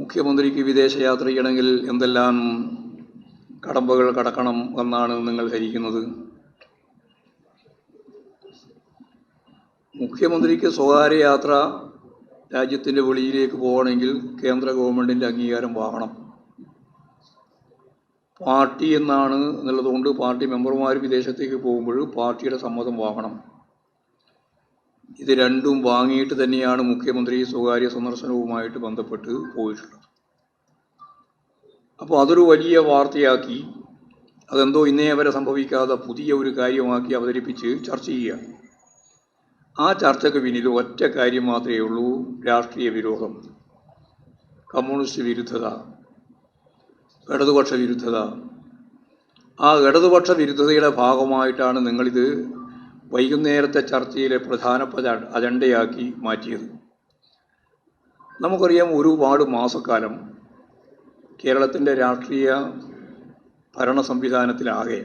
മുഖ്യമന്ത്രിക്ക് വിദേശയാത്ര ചെയ്യണമെങ്കിൽ എന്തെല്ലാം കടമ്പകൾ കടക്കണം എന്നാണ് നിങ്ങൾ ധരിക്കുന്നത്? മുഖ്യമന്ത്രിക്ക് സ്വകാര്യ യാത്ര രാജ്യത്തിന്റെ വെളിയിലേക്ക് പോകണമെങ്കിൽ കേന്ദ്ര ഗവൺമെന്റിന്റെ അംഗീകാരം വാങ്ങണം. പാർട്ടി എന്നാണ് എന്നുള്ളതുകൊണ്ട് പാർട്ടി മെമ്പർമാർ വിദേശത്തേക്ക് പോകുമ്പോൾ പാർട്ടിയുടെ സമ്മതം വാങ്ങണം. ഇത് രണ്ടും വാങ്ങിയിട്ട് തന്നെയാണ് മുഖ്യമന്ത്രി സ്വകാര്യ സന്ദർശനവുമായിട്ട് ബന്ധപ്പെട്ട് പോയിട്ടുള്ളത്. അപ്പോൾ അതൊരു വലിയ വാർത്തയാക്കി അതെന്തോ ഇന്നേ വരെ സംഭവിക്കാതെ പുതിയ ഒരു കാര്യമാക്കി അവതരിപ്പിച്ച് ചർച്ച ചെയ്യുക ആ ചർച്ചയ്ക്ക് പിന്നിൽ ഒറ്റ കാര്യം മാത്രമേ ഉള്ളൂ രാഷ്ട്രീയ വിരോധം. കമ്മ്യൂണിസ്റ്റ് വിരുദ്ധത ഇടതുപക്ഷ വിരുദ്ധത. ആ ഇടതുപക്ഷ വിരുദ്ധതയുടെ ഭാഗമായിട്ടാണ് നിങ്ങളിത് വൈകുന്നേരത്തെ ചർച്ചയിലെ പ്രധാനപ്പെട്ട അജണ്ടയാക്കി മാറ്റിയത് നമുക്കറിയാം ഒരുപാട് മാസക്കാലം കേരളത്തിന്റെ രാഷ്ട്രീയ ഭരണ സംവിധാനത്തിലാകെ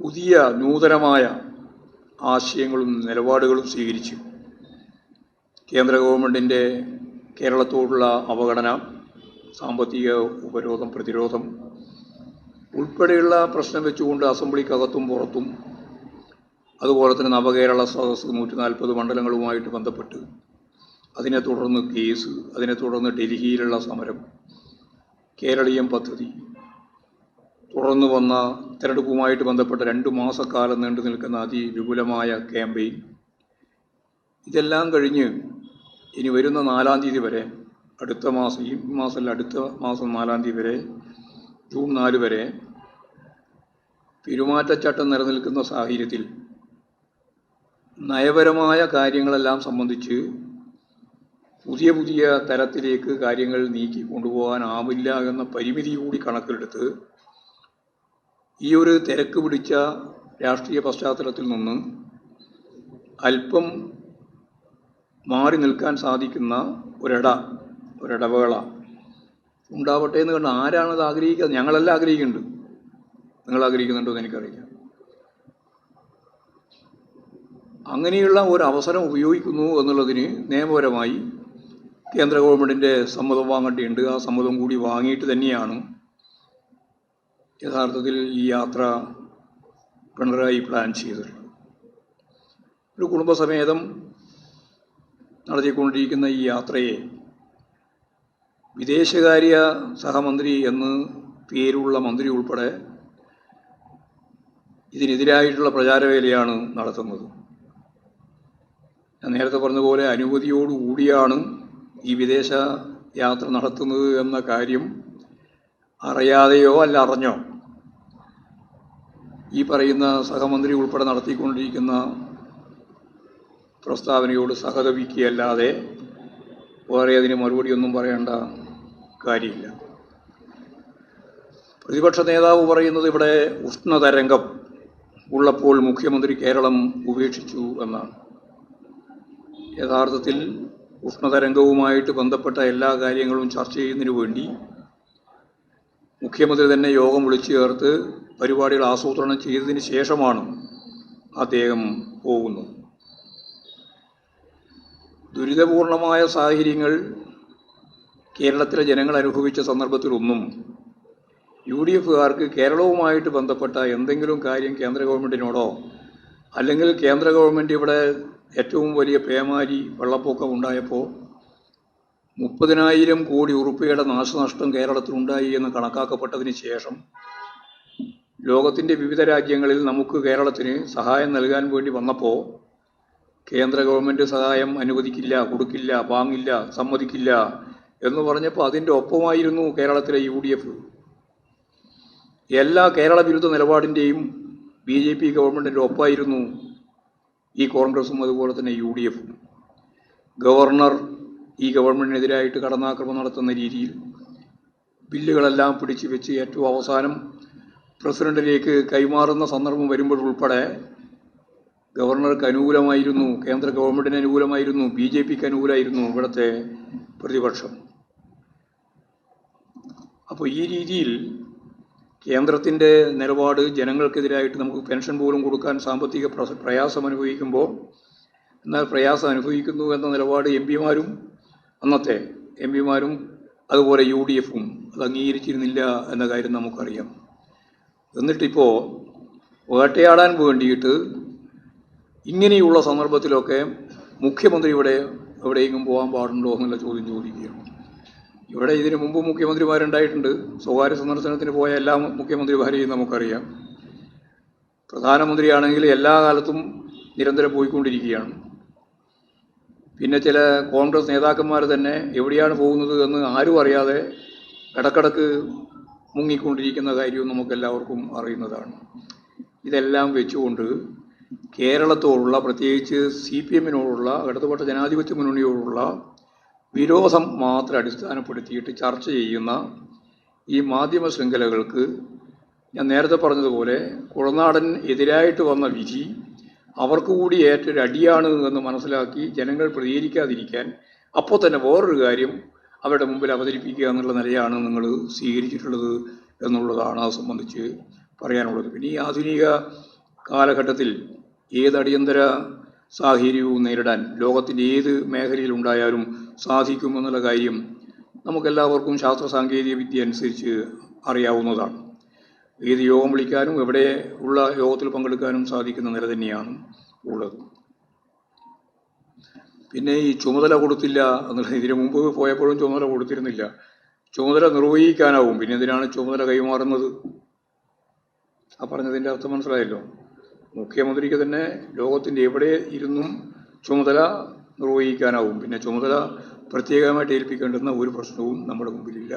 പുതിയ നൂതനമായ ആശയങ്ങളും നിലപാടുകളും സ്വീകരിച്ചു. കേന്ദ്ര ഗവൺമെന്റിന്റെ കേരളത്തോടുള്ള അവഗണന സാമ്പത്തിക ഉപരോധം പ്രതിരോധം ഉൾപ്പെടെയുള്ള പ്രശ്നം വെച്ചുകൊണ്ട് അസംബ്ലിക്കകത്തും പുറത്തും അതുപോലെ തന്നെ നവകേരള സദസ് നൂറ്റി നാൽപ്പത് മണ്ഡലങ്ങളുമായിട്ട് ബന്ധപ്പെട്ട് അതിനെ തുടർന്ന് കേസ് അതിനെ തുടർന്ന് ഡൽഹിയിലുള്ള സമരം കേരളീയം പദ്ധതി തുടർന്ന് വന്ന തെരഞ്ഞെടുപ്പുമായിട്ട് ബന്ധപ്പെട്ട രണ്ട് മാസക്കാലം നീണ്ടു നിൽക്കുന്ന അതിവിപുലമായ ക്യാമ്പയിൻ ഇതെല്ലാം കഴിഞ്ഞ് ഇനി വരുന്ന നാലാം തീയതി വരെ അടുത്ത മാസം ഈ മാസമല്ല അടുത്ത മാസം നാലാം തീയതി വരെ ജൂൺ നാല് വരെ പെരുമാറ്റച്ചട്ടം നിലനിൽക്കുന്ന സാഹചര്യത്തിൽ നയപരമായ കാര്യങ്ങളെല്ലാം സംബന്ധിച്ച് പുതിയ പുതിയ തരത്തിലേക്ക് കാര്യങ്ങൾ നീക്കി കൊണ്ടുപോകാനാവില്ല എന്ന പരിമിതി കൂടി കണക്കിലെടുത്ത് ഈ ഒരു തിരക്ക് പിടിച്ച രാഷ്ട്രീയ പശ്ചാത്തലത്തിൽ നിന്ന് അല്പം മാറി നിൽക്കാൻ സാധിക്കുന്ന ഒരിട ഒരിടവേള ഉണ്ടാവട്ടെ എന്ന് കണ്ട് ആരാണത് ആഗ്രഹിക്കുന്നത് ഞങ്ങളെല്ലാം ആഗ്രഹിക്കുന്നുണ്ട്. നിങ്ങൾ ആഗ്രഹിക്കുന്നുണ്ടോ എന്ന് എനിക്കറിയില്ല. അങ്ങനെയുള്ള ഒരു അവസരം ഉപയോഗിക്കുന്നു എന്നുള്ളതിന് നിയമപരമായി കേന്ദ്ര ഗവൺമെന്റിന്റെ സമ്മതം വാങ്ങേണ്ടിയുണ്ട് ആ സമ്മതം കൂടി വാങ്ങിയിട്ട് തന്നെയാണ് യഥാർത്ഥത്തിൽ ഈ യാത്ര പിണറായി പ്ലാൻ ചെയ്തിട്ടുള്ളത് ഒരു കുടുംബസമേതം നടത്തിക്കൊണ്ടിരിക്കുന്ന ഈ യാത്രയെ വിദേശകാര്യ സഹമന്ത്രി എന്ന് പേരുള്ള മന്ത്രി ഉൾപ്പെടെ ഇതിനെതിരായിട്ടുള്ള പ്രചാരവേലയാണ് നടത്തുന്നത്. ഞാൻ നേരത്തെ പറഞ്ഞതുപോലെ അനുമതിയോടുകൂടിയാണ് ഈ വിദേശ യാത്ര നടത്തുന്നത് എന്ന കാര്യം അറിയാതെയോ അല്ല അറിഞ്ഞോ ഈ പറയുന്ന സഹമന്ത്രി ഉൾപ്പെടെ നടത്തിക്കൊണ്ടിരിക്കുന്ന പ്രസ്താവനയോട് സഹതപിക്കുകയല്ലാതെ വേറെ അതിന് മറുപടിയൊന്നും പറയേണ്ട കാര്യമില്ല. പ്രതിപക്ഷ നേതാവ് പറയുന്നത് ഇവിടെ ഉഷ്ണതരംഗം ഉള്ളപ്പോൾ മുഖ്യമന്ത്രി കേരളം ഉപേക്ഷിച്ചു എന്നാണ്. യഥാർത്ഥത്തിൽ ഉഷ്ണതരംഗവുമായിട്ട് ബന്ധപ്പെട്ട എല്ലാ കാര്യങ്ങളും ചർച്ച ചെയ്യുന്നതിനു വേണ്ടി മുഖ്യമന്ത്രി തന്നെ യോഗം വിളിച്ചു ചേർത്ത് പരിപാടികൾ ആസൂത്രണം ചെയ്തതിന് ശേഷമാണ് അദ്ദേഹം പോകുന്നത്. ദുരിതപൂർണമായ സാഹചര്യങ്ങൾ കേരളത്തിലെ ജനങ്ങൾ അനുഭവിച്ച സന്ദർഭത്തിലൊന്നും യു ഡി എഫുകാർക്ക് കേരളവുമായിട്ട് ബന്ധപ്പെട്ട എന്തെങ്കിലും കാര്യം കേന്ദ്ര ഗവൺമെന്റിനോടോ അല്ലെങ്കിൽ കേന്ദ്ര ഗവൺമെന്റ് ഇവിടെ ഏറ്റവും വലിയ പേമാരി വെള്ളപ്പൊക്കം ഉണ്ടായപ്പോൾ മുപ്പതിനായിരം കോടി ഉറുപ്പികയുടെ നാശനഷ്ടം കേരളത്തിലുണ്ടായി എന്ന് കണക്കാക്കപ്പെട്ടതിന് ശേഷം ലോകത്തിന്റെ വിവിധ രാജ്യങ്ങളിൽ നമുക്ക് കേരളത്തിന് സഹായം നൽകാൻ വേണ്ടി വന്നപ്പോൾ കേന്ദ്ര ഗവൺമെന്റ് സഹായം അനുവദിക്കില്ല കൊടുക്കില്ല വാങ്ങില്ല സമ്മതിക്കില്ല എന്ന് പറഞ്ഞപ്പോൾ അതിന്റെ ഒപ്പമായിരുന്നു കേരളത്തിലെ യു ഡി എഫ് എല്ലാ കേരള വിരുദ്ധ നിലപാടിന്റെയും ബി ജെ പി ഗവൺമെന്റിന്റെ ഒപ്പമായിരുന്നു ഈ കോൺഗ്രസും അതുപോലെ തന്നെ യു ഡി എഫും ഗവർണർ ഈ ഗവൺമെന്റിനെതിരായിട്ട് കടന്നാക്രമം നടത്തുന്ന രീതിയിൽ ബില്ലുകളെല്ലാം പിടിച്ചു വെച്ച് ഏറ്റവും അവസാനം പ്രസിഡന്റിലേക്ക് കൈമാറുന്ന സന്ദർഭം വരുമ്പോഴുൾപ്പെടെ ഗവർണർക്ക് അനുകൂലമായിരുന്നു കേന്ദ്ര ഗവൺമെന്റിന് അനുകൂലമായിരുന്നു ബി ജെ പിക്ക് അനുകൂലമായിരുന്നു ഇവിടുത്തെ പ്രതിപക്ഷം. അപ്പോൾ ഈ രീതിയിൽ കേന്ദ്രത്തിന്റെ നിലപാട് ജനങ്ങൾക്കെതിരായിട്ട് നമുക്ക് പെൻഷൻ പോലും കൊടുക്കാൻ സാമ്പത്തിക പ്രയാസം അനുഭവിക്കുമ്പോൾ എന്നാൽ പ്രയാസം അനുഭവിക്കുന്നു എന്ന നിലപാട് എം പിമാരും അന്നത്തെ എം പിമാരും അതുപോലെ യു ഡി എഫും അത് അംഗീകരിച്ചിരുന്നില്ല എന്ന കാര്യം നമുക്കറിയാം. എന്നിട്ടിപ്പോൾ വേട്ടയാടാൻ വേണ്ടിയിട്ട് ഇങ്ങനെയുള്ള സന്ദർഭത്തിലൊക്കെ മുഖ്യമന്ത്രി ഇവിടെ എവിടെയെങ്കിലും പോകാൻ പാടുണ്ടോ എന്നുള്ള ചോദ്യം ചോദിക്കുകയാണ്. ഇവിടെ ഇതിനു മുമ്പ് മുഖ്യമന്ത്രിമാരുണ്ടായിട്ടുണ്ട്. സ്വകാര്യ സന്ദർശനത്തിന് പോയ എല്ലാ മുഖ്യമന്ത്രിമാരെയും നമുക്കറിയാം. പ്രധാനമന്ത്രിയാണെങ്കിൽ എല്ലാ കാലത്തും നിരന്തരം പോയിക്കൊണ്ടിരിക്കുകയാണ്. പിന്നെ ചില കോൺഗ്രസ് നേതാക്കന്മാർ തന്നെ എവിടെയാണ് പോകുന്നത് എന്ന് ആരും അറിയാതെ ഇടക്കിടക്ക് മുങ്ങിക്കൊണ്ടിരിക്കുന്ന കാര്യവും നമുക്കെല്ലാവർക്കും അറിയുന്നതാണ്. ഇതെല്ലാം വെച്ചുകൊണ്ട് കേരളത്തോടുള്ള പ്രത്യേകിച്ച് സി പി എമ്മിനോടുള്ള ഇടതുപക്ഷ ജനാധിപത്യ മുന്നണിയോടുള്ള വിരോധം മാത്രം അടിസ്ഥാനപ്പെടുത്തിയിട്ട് ചർച്ച ചെയ്യുന്ന ഈ മാധ്യമ ശൃംഖലകൾക്ക് ഞാൻ നേരത്തെ പറഞ്ഞതുപോലെ കുളനാടൻ എതിരായിട്ട് വന്ന വിധി അവർക്ക് കൂടി ഏറ്റൊരു അടിയാണ് എന്ന് മനസ്സിലാക്കി ജനങ്ങൾ പ്രതികരിക്കാതിരിക്കാൻ അപ്പോൾ തന്നെ വേറൊരു കാര്യം അവരുടെ മുമ്പിൽ അവതരിപ്പിക്കുക എന്നുള്ള നിലയാണ് നിങ്ങൾ സ്വീകരിച്ചിട്ടുള്ളത് എന്നുള്ളതാണ് അത് സംബന്ധിച്ച് പറയാനുള്ളത്. പിന്നെ ഈ ആധുനിക കാലഘട്ടത്തിൽ ഏത് അടിയന്തര സാഹചര്യവും നേരിടാൻ ലോകത്തിന്റെ ഏത് മേഖലയിലുണ്ടായാലും സാധിക്കുമെന്നുള്ള കാര്യം നമുക്കെല്ലാവർക്കും ശാസ്ത്ര സാങ്കേതിക വിദ്യ അനുസരിച്ച് അറിയാവുന്നതാണ്. ഏത് യോഗം വിളിക്കാനും എവിടെ ഉള്ള യോഗത്തിൽ പങ്കെടുക്കാനും സാധിക്കുന്ന നില തന്നെയാണ് ഉള്ളത്. പിന്നെ ഈ ചുമതല കൊടുത്തില്ല എന്നുള്ളത് ഇതിനു മുമ്പ് പോയപ്പോഴും ചുമതല കൊടുത്തിരുന്നില്ല. ചുമതല നിർവഹിക്കാനാവും. പിന്നെ എന്തിനാണ് ചുമതല കൈമാറുന്നത്? ആ പറഞ്ഞതിന്റെ അർത്ഥം മനസ്സിലായല്ലോ. മുഖ്യമന്ത്രിക്ക് തന്നെ ലോകത്തിന്റെ എവിടെ ഇരുന്നും ചുമതല നിർവഹിക്കാനാവും. പിന്നെ ചുമതല പ്രത്യേകമായിട്ട് ഏൽപ്പിക്കേണ്ടുന്ന ഒരു പ്രശ്നവും നമ്മുടെ മുമ്പിലില്ല.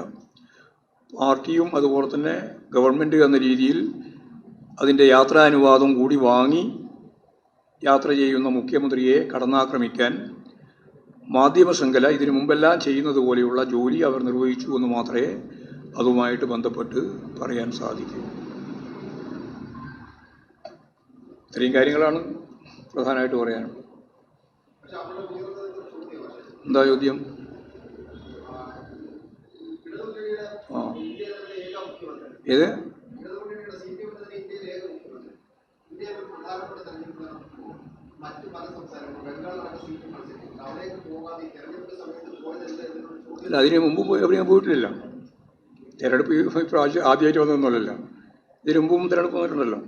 പാർട്ടിയും അതുപോലെ തന്നെ ഗവൺമെന്റ് എന്ന രീതിയിൽ അതിന്റെ യാത്രാനുവാദം കൂടി വാങ്ങി യാത്ര ചെയ്യുന്ന മുഖ്യമന്ത്രിയെ കടന്നാക്രമിക്കാൻ മാധ്യമ ശൃംഖല ഇതിനു മുമ്പെല്ലാം ചെയ്യുന്നത് പോലെയുള്ള ജോലി അവർ നിർവഹിച്ചു എന്ന് മാത്രമേ അതുമായിട്ട് ബന്ധപ്പെട്ട് പറയാൻ സാധിക്കൂ. ഇത്രയും കാര്യങ്ങളാണ് പ്രധാനമായിട്ട് പറയാനുള്ളത്. എന്താ ചോദ്യം? ആ. ഏത്? അല്ല അതിന് മുമ്പ് പോയി അവിടെ ഞാൻ പോയിട്ടില്ല തിരഞ്ഞെടുപ്പ് പ്രാവശ്യം ആദ്യമായിട്ട് വന്നതൊന്നുമല്ലല്ലോ. ഇതിന് മുമ്പും തിരഞ്ഞെടുപ്പ് വന്നിട്ടുണ്ടല്ലോ.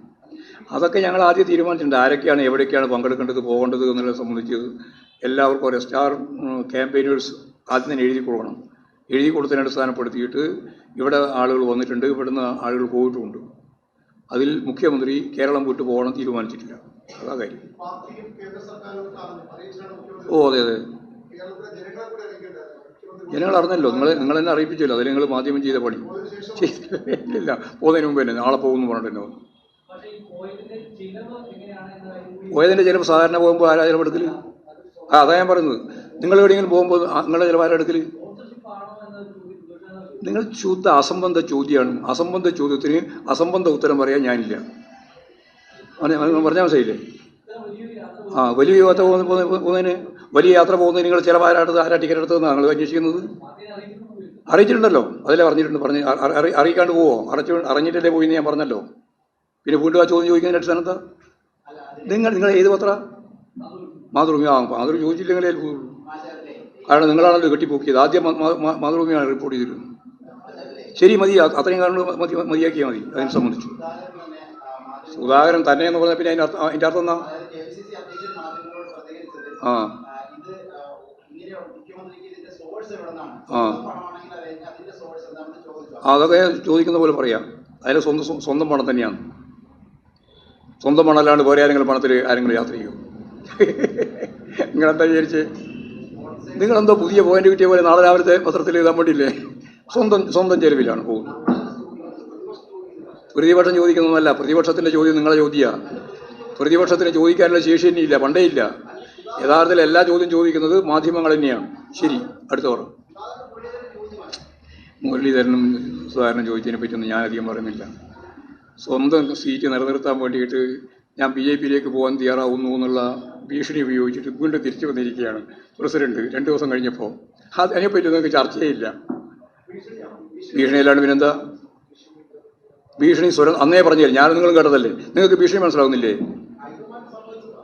അതൊക്കെ ഞങ്ങൾ ആദ്യം തീരുമാനിച്ചിട്ടുണ്ട്. ആരൊക്കെയാണ് എവിടേക്കാണ് പങ്കെടുക്കേണ്ടത് പോകേണ്ടത് എന്നുള്ളത് സംബന്ധിച്ച് എല്ലാവർക്കും ഒരു സ്റ്റാർ ക്യാമ്പയിനേഴ്സ് ആദ്യം തന്നെ എഴുതി കൊടുക്കണം. എഴുതി കൊടുത്തതിനെ അടിസ്ഥാനപ്പെടുത്തിയിട്ട് ഇവിടെ ആളുകൾ വന്നിട്ടുണ്ട് ഇവിടുന്ന് ആളുകൾ പോയിട്ടുമുണ്ട് അതിൽ മുഖ്യമന്ത്രി കേരളം വിട്ടു പോകണം തീരുമാനിച്ചിട്ടില്ല. അതാ കാര്യം. ഓ അതെ അതെ. ജനങ്ങൾ അറിഞ്ഞല്ലോ. നിങ്ങൾ നിങ്ങൾ തന്നെ അറിയിപ്പിച്ചല്ലോ. അതിൽ നിങ്ങൾ മാധ്യമം ചെയ്ത പണി. ചെയ്തില്ല പോകുന്നതിന് മുമ്പ് തന്നെ. നാളെ പോകുമെന്ന് പറഞ്ഞിട്ട് പോയതിന്റെ ചിലവ് സാധാരണ പോകുമ്പോൾ ആരാ ചിലവ് എടുക്കൽ ആ അതാ ഞാൻ പറയുന്നത്. നിങ്ങൾ എവിടെയെങ്കിലും പോകുമ്പോൾ നിങ്ങളുടെ ചിലവ് ആരാ എടുക്കൽ നിങ്ങൾ ശുദ്ധ അസംബന്ധ ചോദ്യമാണ് അസംബന്ധ ചോദ്യത്തിന് അസംബന്ധ ഉത്തരം പറയാൻ ഞാനില്ല. പറഞ്ഞാൽ മനസ്സിലായില്ലേ? ആ വലിയ യാത്ര പോകുന്ന- പോകുന്ന- പോകുന്നതിന് വലിയ യാത്ര പോകുന്നതിന് നിങ്ങൾ ചിലവ് ആരാട്ടത് ആരാ ടിക്കറ്റ് എടുത്തതെന്നാണ് നിങ്ങൾ അന്വേഷിക്കുന്നത്? അറിയിച്ചിട്ടുണ്ടല്ലോ. അതിലെ പറഞ്ഞിട്ടുണ്ട്. പറഞ്ഞ് അറിയിക്കാണ്ട് പോവോ? അറിഞ്ഞിട്ടല്ലേ പോയി എന്ന് ഞാൻ പറഞ്ഞല്ലോ. പിന്നെ വീണ്ടും ആ ചോദ്യം ചോദിക്കാൻ അടുത്ത സ്ഥലത്ത്? നിങ്ങൾ നിങ്ങൾ ഏത് പത്ര? മാതൃഭൂമി. ആ മാതൃഭൂമി ചോദിച്ചില്ലെങ്കിലേ പോകുള്ളൂ കാരണം നിങ്ങളാണല്ലോ കെട്ടിപ്പോക്കിയത്. ആദ്യം മാതൃഭൂമിയാണ് റിപ്പോർട്ട് ചെയ്തിരുന്നത്. ശരി മതി. അത്രയും കാരണം മതി മതിയാക്കിയാൽ മതി. അതിനെ സംബന്ധിച്ചു. സുധാകരൻ തന്നെ എന്ന് പറഞ്ഞാൽ പിന്നെ അതിന്റെ അർത്ഥം അതിന്റെ അർത്ഥം എന്നാ ആ. ആ, അതൊക്കെ ചോദിക്കുന്ന പോലെ പറയാം. അതിന്റെ സ്വന്തം സ്വ- സ്വന്തം പണം തന്നെയാണ്. സ്വന്തം മണലാണ്ട് പോരെ ആരെങ്കിലും പണത്തിൽ ആരെങ്കിലും യാത്ര ചെയ്യും. നിങ്ങളെന്താ വിചാരിച്ച്? നിങ്ങളെന്തോ പുതിയ പോയിന്റ് കിട്ടിയ പോലെ നാളെ രാവിലത്തെ പത്രത്തിൽ എഴുതാൻ വേണ്ടിയില്ലേ? സ്വന്തം സ്വന്തം ചെലവിലാണ് പോകുന്നത് പ്രതിപക്ഷം ചോദിക്കുന്നതല്ല പ്രതിപക്ഷത്തിന്റെ ചോദ്യം നിങ്ങളെ ചോദ്യമാണ് പ്രതിപക്ഷത്തിന് ചോദിക്കാനുള്ള ശേഷി തന്നെയില്ല പണ്ടേ ഇല്ല. യഥാർത്ഥത്തിൽ എല്ലാ ചോദ്യം ചോദിക്കുന്നത് മാധ്യമങ്ങൾ തന്നെയാണ് ശരി അടുത്ത മുരളീധരനും സുധാകരനും ചോദിച്ചതിനെ പറ്റിയൊന്നും ഞാനധികം പറയുന്നില്ല. സ്വന്തം സീറ്റ് നിലനിർത്താൻ വേണ്ടിയിട്ട് ഞാൻ ബി ജെ പിയിലേക്ക് പോകാൻ തയ്യാറാവുന്നു എന്നുള്ള ഭീഷണി ഉപയോഗിച്ചിട്ട് വീണ്ടും തിരിച്ചു വന്നിരിക്കുകയാണ്. പ്രസിഡന്റ് രണ്ട് ദിവസം കഴിഞ്ഞപ്പോൾ അതിനെപ്പറ്റി നിങ്ങൾക്ക് ചർച്ചയില്ല ഭീഷണി അല്ലാണ്ട് പിന്നെന്താ? ഭീഷണി സ്വരം അന്നേ പറഞ്ഞു ഞാൻ നിങ്ങളും കേട്ടതല്ലേ? നിങ്ങൾക്ക് ഭീഷണി മനസ്സിലാവുന്നില്ലേ?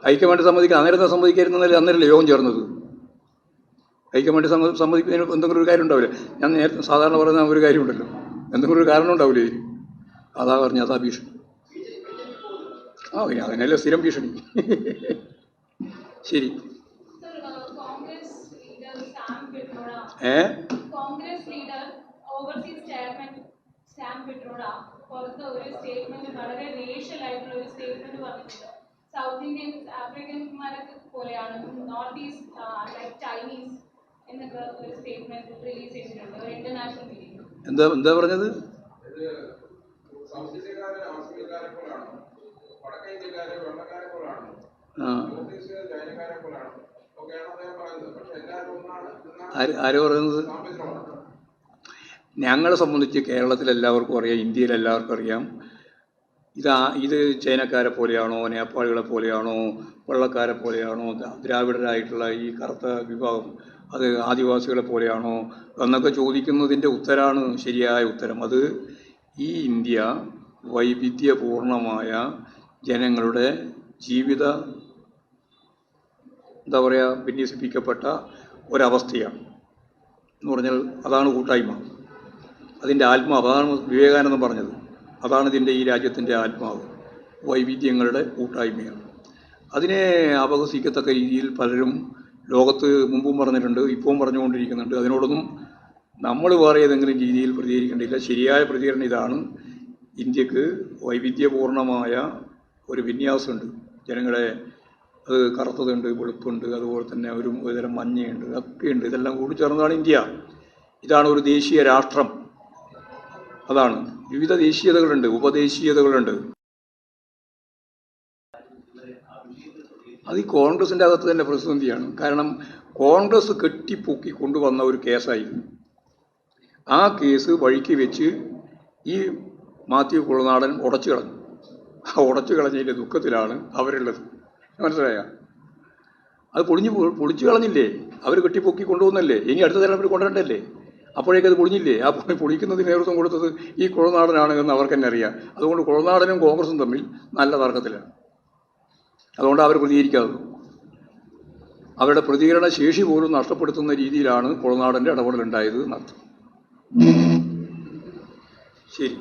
ഹൈക്കമാൻഡ് സമ്മതിക്കാൻ അന്നേരത്തെ സമ്മതിക്കായിരുന്നല്ലേ അന്നേരല്ലേ യോഗം ചേർന്നത്? ഹൈക്കമാൻഡ് സംബന്ധിക്കുന്നതിന് എന്തെങ്കിലും ഒരു കാര്യം ഉണ്ടാവില്ലേ? ഞാൻ നേരത്തെ സാധാരണ പറയുന്ന ഒരു കാര്യം ഉണ്ടല്ലോ എന്തെങ്കിലും ഒരു കാരണം ഉണ്ടാവില്ലേ? അതാ പറഞ്ഞു അതാ ഭീഷണി. ആ പിന്നെ അതിനല്ലേ സ്ഥിരം ഭീഷണി. ശരി. ഏ? പുറത്ത് ഒരു സ്റ്റേറ്റ്മെന്റ് വളരെ റേഷ്യൽ ആയിട്ടുള്ള ഒരു സ്റ്റേറ്റ്മെന്റ് പറഞ്ഞിട്ടുണ്ട്. സൗത്ത് ഇന്ത്യൻസ് ആഫ്രിക്കൻമാരെ പോലെയാണ് നോർത്ത് ഈസ്റ്റ് ലൈക്ക് ചൈനീസ് എന്നൊക്കെ ഒരു സ്റ്റേറ്റ്മെന്റ് റിലീസ് ചെയ്തിട്ടുണ്ട്. ഒരു ഇന്റർനാഷണൽ മീറ്റിംഗ് എന്താ എന്താ പറഞ്ഞത്? സൗത്ത് പോലാണ്? വടക്കേ ഇന്ത്യക്കാരെ വെള്ളക്കാരെ പോലാണ്? ചൈനക്കാരെ പോലാണ്? ആര് പറയുന്നത്? ഞങ്ങളെ സംബന്ധിച്ച് കേരളത്തിൽ എല്ലാവർക്കും അറിയാം ഇന്ത്യയിൽ എല്ലാവർക്കും അറിയാം. ഇതാ ഇത് ചൈനക്കാരെ പോലെയാണോ നേപ്പാളികളെ പോലെയാണോ വെള്ളക്കാരെ പോലെയാണോ ദ്രാ- ദ്രാവിഡരായിട്ടുള്ള ഈ കറുത്ത വിഭാഗം അത് ആദിവാസികളെ പോലെയാണോ എന്നൊക്കെ ചോദിക്കുന്നതിന്റെ ഉത്തരമാണ് ശരിയായ ഉത്തരം. അത് ഈ ഇന്ത്യ വൈവിധ്യപൂർണമായ ജനങ്ങളുടെ ജീവിത എന്താ പറയുക വിന്യസിപ്പിക്കപ്പെട്ട ഒരവസ്ഥയാണ് എന്ന് പറഞ്ഞാൽ അതാണ് കൂട്ടായ്മ. അതിന്റെ ആത്മാവ് അതാണ് വിവേകാനന്ദം പറഞ്ഞത്. അതാണ് ഇതിന്റെ ഈ രാജ്യത്തിന്റെ ആത്മാവ്. വൈവിധ്യങ്ങളുടെ കൂട്ടായ്മയാണ്. അതിനെ അപഹസിക്കത്തക്ക രീതിയിൽ പലരും ലോകത്ത് മുമ്പും പറഞ്ഞിട്ടുണ്ട് ഇപ്പവും പറഞ്ഞുകൊണ്ടിരിക്കുന്നുണ്ട്. അതിനോടൊന്നും നമ്മൾ വേറെ ഏതെങ്കിലും രീതിയിൽ പ്രതികരിക്കേണ്ടില്ല ശരിയായ പ്രതികരണം ഇതാണ്. ഇന്ത്യയ്ക്ക് വൈവിധ്യപൂർണമായ ഒരു വിന്യാസമുണ്ട്. ജനങ്ങളെ അത് കറുത്തതുണ്ട് വെളുപ്പുണ്ട് അതുപോലെ തന്നെ ഒരു ഒരുതരം മഞ്ഞയുണ്ട് ഒക്കെയുണ്ട് ഇതെല്ലാം കൂടി ചേർന്നതാണ് ഇന്ത്യ. ഇതാണ് ഒരു ദേശീയ രാഷ്ട്രം. അതാണ്. വിവിധ ദേശീയതകളുണ്ട് ഉപദേശീയതകളുണ്ട്. അത് ഈ കോൺഗ്രസിന്റെ അകത്ത് തന്നെ പ്രതിസന്ധിയാണ്. കാരണം കോൺഗ്രസ് കെട്ടിപ്പൊക്കി കൊണ്ടുവന്ന ഒരു കേസായിരുന്നു. ആ കേസ് വഴിക്ക് വെച്ച് ഈ മാത്യു കുളനാടൻ ഉടച്ചു കളഞ്ഞു. ആ ഉടച്ചു കളഞ്ഞതിന്റെ ദുഃഖത്തിലാണ് അവരുള്ളത്. മനസ്സിലായ? അത് പൊളിഞ്ഞു പൊളിച്ചു കളഞ്ഞില്ലേ? അവർ കെട്ടിപ്പൊക്കി കൊണ്ടുപോകുന്നല്ലേ ഇനി അടുത്ത തലമുറ കൊണ്ടുവരണ്ടല്ലേ? അപ്പോഴേക്ക് അത് പൊളിഞ്ഞില്ലേ? ആ പൊളി പൊളിക്കുന്നതിന് നേതൃത്വം കൊടുത്തത് ഈ കുളനാടനാണ് എന്ന് അവർക്ക് തന്നെ അറിയാം. അതുകൊണ്ട് കുളനാടനും കോൺഗ്രസും തമ്മിൽ നല്ല തർക്കത്തിലാണ്. അതുകൊണ്ട് അവർ പ്രതികരിക്കാതെ അവരുടെ പ്രതികരണ ശേഷി പോലും നഷ്ടപ്പെടുത്തുന്ന രീതിയിലാണ് കുളനാടന്റെ ഇടപെടലുണ്ടായത് എന്നർത്ഥം. ശരി